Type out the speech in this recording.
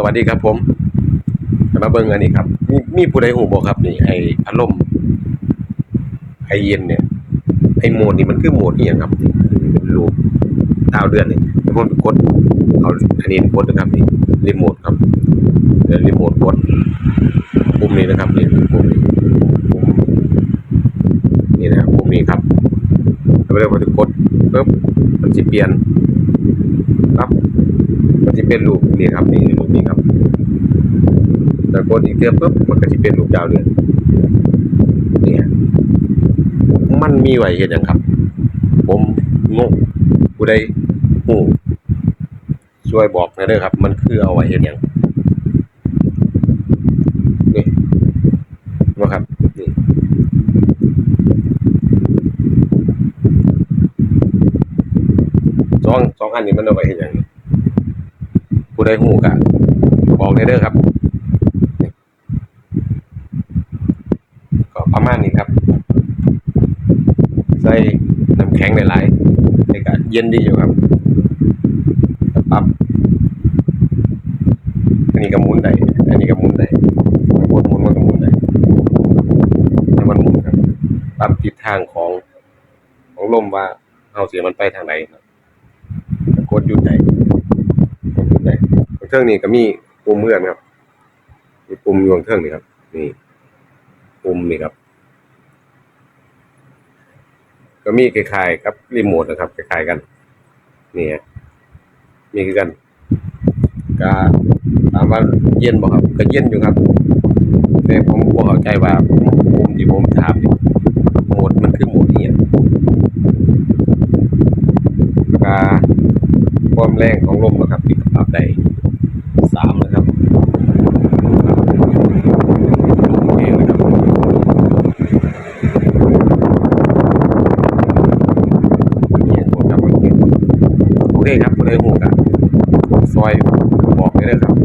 สวัสดีครับผมจะมาเบิ่งอันนี้ครับ มีมีผู้ใดฮู้บ่ครับนี่ไอ้พัดลมไอเย็นเนี่ยไอ้โหมดนี่มันคือโหมดอีหยังครับเป็นรูปดาวเดือนนี่แล้วผมกดเอาอันนี้กดนะครับนี่รีโมทครับเดี๋ยวรีโมทกดปุ่มนี้นะครับนี่ปุ่มนี้ปุ่มนี่นะครับปุ่มนี้ครับแล้วเวลาผมจะกดปึ๊บมันจะเปลี่ยนปั๊บมันจะเป็นรูปนี่ครับนี่ นี้ครับแล้วกดอีกเทื่อปุ๊บมันก็จะเป็นรูปดาวเรืองเนี่ยมันมีไหวเฮ็ดหยังครับ ผมงงผู้ใดฮู้ช่วยบอกหน่อยเด้อครับ มันคือเอาไว้เฮ็ดหยังนี่ว่าครับนี่สองสองอันนี้มันเอาไว้เฮ็ดหยัง ผู้ใดหูกะบอกได้เด้อครับก็ประมาณนี้ครับ ใส่น้ำแข็งหลายๆนี่ก็เย็นดีอยู่ครับปรับอันนี้ก็หมุนได้อันนี้ก็หมุนได้กดหมุนมันก็หมุนได้ให้มันหมุนครับปรับทิศทางของของลมว่าเฮาเสิมันไปทางไหนครับกดหยุดได้กดหยุดได้ เครื่องนี้ก็มีปุ่มเมื่อนครับมีปุ่มยู่ข้างเครื่องนี่ครับ นี่ ปุ่มนี่ครับ ก็มีคล้ายๆกับรีโมทนะครับคล้ายๆกันนี่ฮะมีคือกันก็ถามว่าเย็นบ่ครับ ก็เย็นอยู่ครับแต่ผมบ่เข้าใจว่าปุ่มที่ผมถามนี่โหมดมันคือโหมดนี้ก็ความแรงของลมนะครับที่ปรับได้ สามนะครับโอเคนะครับเยี่ยมหมดครับโอ เคโอเครับคุณเลยหูกับซอยบอกได้เลยครับ